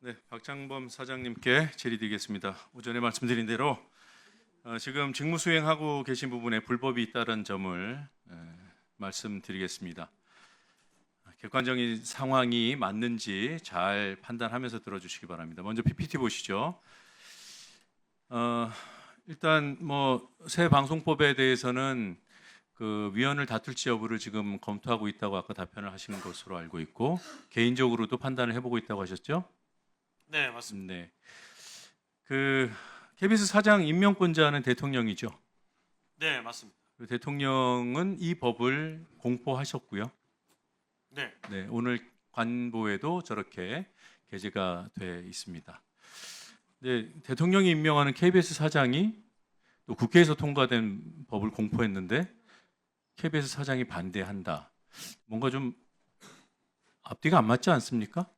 네, 박장범 사장님께 질의드리겠습니다. 오전에 말씀드린 대로 어, 지금 직무 수행하고 계신 부분에 불법이 있다는 점을 에, 말씀드리겠습니다. 객관적인 상황이 맞는지 잘 판단하면서 들어주시기 바랍니다. 먼저 PPT 보시죠. 어, 일단 뭐 새 방송법에 대해서는 그 위원을 다툴지 여부를 지금 검토하고 있다고 아까 답변을 하신 것으로 알고 있고 개인적으로도 판단을 해보고 있다고 하셨죠? 네, 맞습니다. 네. 그 KBS 사장 임명권자는 대통령이죠. 네, 맞습니다. 그 대통령은 이 법을 공포하셨고요. 네, 네, 오늘 관보에도 저렇게 게재가 돼 있습니다. 네, 대통령이 임명하는 KBS 사장이 또 국회에서 통과된 법을 공포했는데 KBS 사장이 반대한다. 뭔가 좀 앞뒤가 안 맞지 않습니까?